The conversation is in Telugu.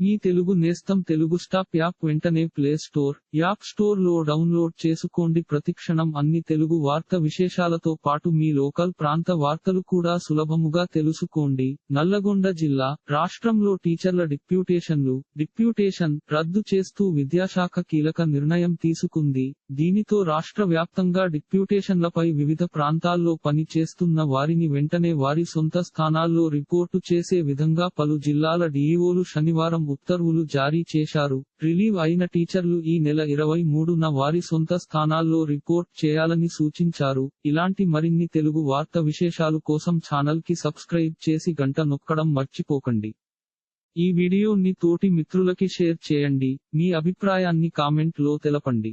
మీ తెలుగు నేస్తం తెలుగు స్టాప్ యాప్ వెంటనే ప్లే స్టోర్ యాప్ స్టోర్లో డౌన్లోడ్ చేసుకోండి. ప్రతిక్షణం అన్ని తెలుగు వార్త విశేషాలతో పాటు మీ లోకల్ ప్రాంత వార్తలు కూడా సులభముగా తెలుసుకోండి. నల్లగొండ జిల్లా రాష్ట్రంలో టీచర్ల డిప్యూటేషన్లు డిప్యూటేషన్ రద్దు చేస్తూ విద్యాశాఖ కీలక నిర్ణయం తీసుకుంది. దీనితో రాష్ట్ర వ్యాప్తంగా డిప్యూటేషన్లపై వివిధ ప్రాంతాల్లో పని చేస్తున్న వారిని వెంటనే వారి సొంత స్థానాల్లో రిపోర్టు చేసే విధంగా పలు జిల్లాల డీఈఓలు శనివారం ఉత్తర్వులు జారీ చేశారు. రిలీవ్ అయిన టీచర్లు ఈ నెల ఇరవై మూడున వారి సొంత స్థానాల్లో రిపోర్ట్ చేయాలని సూచించారు. ఇలాంటి మరిన్ని తెలుగు వార్త విశేషాలు కోసం ఛానల్కి సబ్స్క్రైబ్ చేసి గంట నొక్కడం మర్చిపోకండి. ఈ వీడియోని తోటి మిత్రులకి షేర్ చేయండి. మీ అభిప్రాయాన్ని కామెంట్లో తెలపండి.